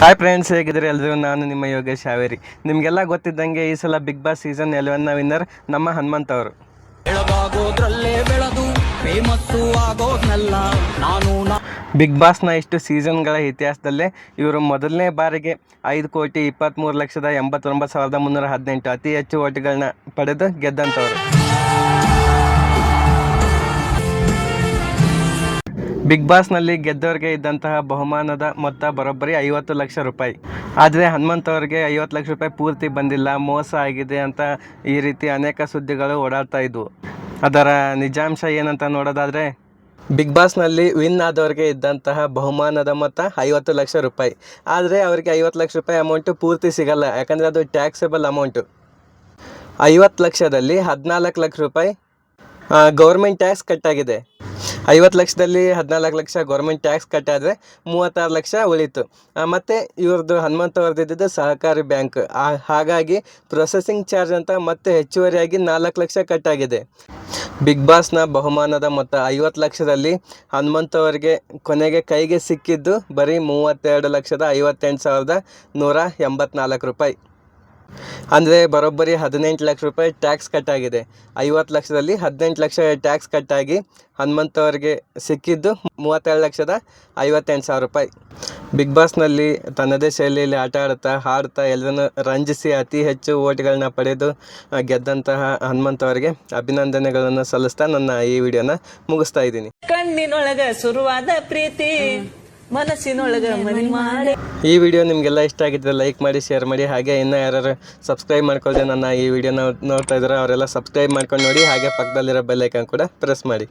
Hi friends ಹೇಗಿದ್ದೀರಿ? ಎಲ್ಲರೂ ನಾನು ನಿಮ್ಮ ಯೋಗೇಶ್ ಹಾವೇರಿ. ನಿಮಗೆಲ್ಲ ಗೊತ್ತಿದ್ದಂಗೆ ಈ ಸಲ ಬಿಗ್ ಬಾಸ್ ಸೀಸನ್ ಎಲೆವೆನ್ನ ವಿನ್ನರ್ ನಮ್ಮ ಹನುಮಂತ ಅವರು. ಬೆಳಗಾಗೋದ್ರಲ್ಲೇ ಬೆಳೆದು ಫೇಮಸ್ಸು ಆಗೋದ್ನಲ್ಲ ನಾನು ಬಿಗ್ ಬಾಸ್ನ ಇಷ್ಟು ಸೀಸನ್ಗಳ ಇತಿಹಾಸದಲ್ಲೇ ಇವರು ಮೊದಲನೇ ಬಾರಿಗೆ ಐದು ಕೋಟಿ ಇಪ್ಪತ್ತ್ಮೂರು ಲಕ್ಷದ ಎಂಬತ್ತೊಂಬತ್ತು ಸಾವಿರದ ಮುನ್ನೂರ ಹದಿನೆಂಟು ಅತಿ ಹೆಚ್ಚು ಓಟುಗಳನ್ನ ಪಡೆದು ಗೆದ್ದಂಥವ್ರು. ಬಿಗ್ ಬಾಸ್ನಲ್ಲಿ ಗೆದ್ದವರಿಗೆ ಇದ್ದಂತಹ ಬಹುಮಾನದ ಮೊತ್ತ ಬರೋಬ್ಬರಿ ಐವತ್ತು ಲಕ್ಷ ರೂಪಾಯಿ. ಆದರೆ ಹನುಮಂತ್ ಅವರಿಗೆ ಐವತ್ತು ಲಕ್ಷ ರೂಪಾಯಿ ಪೂರ್ತಿ ಬಂದಿಲ್ಲ, ಮೋಸ ಆಗಿದೆ ಅಂತ ಈ ರೀತಿ ಅನೇಕ ಸುದ್ದಿಗಳು ಓಡಾಡ್ತಾ ಇದ್ವು. ಅದರ ನಿಜಾಂಶ ಏನಂತ ನೋಡೋದಾದರೆ, ಬಿಗ್ ಬಾಸ್ನಲ್ಲಿ ವಿನ್ ಆದವರಿಗೆ ಇದ್ದಂತಹ ಬಹುಮಾನದ ಮೊತ್ತ ಐವತ್ತು ಲಕ್ಷ ರೂಪಾಯಿ. ಆದರೆ ಅವರಿಗೆ ಐವತ್ತು ಲಕ್ಷ ರೂಪಾಯಿ ಅಮೌಂಟು ಪೂರ್ತಿ ಸಿಗಲ್ಲ, ಯಾಕಂದರೆ ಅದು ಟ್ಯಾಕ್ಸೆಬಲ್ ಅಮೌಂಟು ಐವತ್ತು ಲಕ್ಷದಲ್ಲಿ ಹದಿನಾಲ್ಕು ಲಕ್ಷ ರೂಪಾಯಿ ಗೌರ್ಮೆಂಟ್ ಟ್ಯಾಕ್ಸ್ ಕಟ್ಟಾಗಿದೆ ಐವತ್ತು ಲಕ್ಷದಲ್ಲಿ ಹದಿನಾಲ್ಕು ಲಕ್ಷ ಗೌರ್ಮೆಂಟ್ ಟ್ಯಾಕ್ಸ್ ಕಟ್ಟಾದರೆ ಮೂವತ್ತಾರು ಲಕ್ಷ ಉಳಿತು. ಮತ್ತು ಇವ್ರದ್ದು ಹನುಮಂತ ಅವ್ರದ್ದು ಸಹಕಾರಿ ಬ್ಯಾಂಕ್ ಹಾಗಾಗಿ ಪ್ರೊಸೆಸಿಂಗ್ ಚಾರ್ಜ್ ಅಂತ ಮತ್ತೆ ಹೆಚ್ಚುವರಿಯಾಗಿ ನಾಲ್ಕು ಲಕ್ಷ ಕಟ್ಟಾಗಿದೆ. ಬಿಗ್ ಬಾಸ್ನ ಬಹುಮಾನದ ಮೊತ್ತ ಐವತ್ತು ಲಕ್ಷದಲ್ಲಿ ಹನುಮಂತ ಅವರಿಗೆ ಕೊನೆಗೆ ಕೈಗೆ ಸಿಕ್ಕಿದ್ದು ಬರೀ ಮೂವತ್ತೆರಡು ಲಕ್ಷದ ಐವತ್ತೆಂಟು ಸಾವಿರದ ನೂರ ಎಂಬತ್ನಾಲ್ಕು ರೂಪಾಯಿ. ಅಂದರೆ ಬರೋಬ್ಬರಿ ಹದಿನೆಂಟು ಲಕ್ಷ ರೂಪಾಯಿ ಟ್ಯಾಕ್ಸ್ ಕಟ್ಟಾಗಿದೆ ಐವತ್ತು ಲಕ್ಷದಲ್ಲಿ ಹದಿನೆಂಟು ಲಕ್ಷ ಟ್ಯಾಕ್ಸ್ ಕಟ್ಟಾಗಿ ಹನುಮಂತ ಅವರಿಗೆ ಸಿಕ್ಕಿದ್ದು ಮೂವತ್ತೆರಡು ಲಕ್ಷದ ಐವತ್ತೆಂಟು ಸಾವಿರ ರೂಪಾಯಿ. ಬಿಗ್ ಬಾಸ್ನಲ್ಲಿ ತನ್ನದೇ ಶೈಲಿಯಲ್ಲಿ ಆಟ ಆಡುತ್ತಾ ಹಾಡ್ತಾ ಎಲ್ಲರನ್ನು ರಂಜಿಸಿ ಅತಿ ಹೆಚ್ಚು ಓಟ್ಗಳನ್ನ ಪಡೆದು ಗೆದ್ದಂತಹ ಹನುಮಂತ ಅವರಿಗೆ ಅಭಿನಂದನೆಗಳನ್ನು ಸಲ್ಲಿಸ್ತಾ ನನ್ನ ಈ ವಿಡಿಯೋನ ಮುಗಿಸ್ತಾ ಇದ್ದೀನಿ. ಕಣ್ಣಿನೊಳಗ ಶುರುವಾದ ಪ್ರೀತಿ. ಮನಸ್ಸಿನೊಳಗ ಮನಿ ಮಾಡಿ. ಈ ವಿಡಿಯೋ ನಿಮಗೆಲ್ಲ ಇಷ್ಟ ಆಗಿದ್ರೆ ಲೈಕ್ ಮಾಡಿ ಶೇರ್ ಮಾಡಿ ಹಾಗೆ ಇನ್ನೂ ಯಾರು ಸಬ್ಸ್ಕ್ರೈಬ್ ಮಾಡ್ಕೊಳ್ದೆ ನನ್ನ ಈ ವಿಡಿಯೋನ ನೋಡ್ತಾ ಇದ್ದಾರೆ ಅವರೆಲ್ಲ ಸಬ್ಸ್ಕ್ರೈಬ್ ಮಾಡ್ಕೊಂಡು ನೋಡಿ ಹಾಗೆ ಪಕ್ಕದಲ್ಲಿರೋ ಬೆಲ್ ಐಕಾನ್ ಕೂಡ ಪ್ರೆಸ್ ಮಾಡಿ.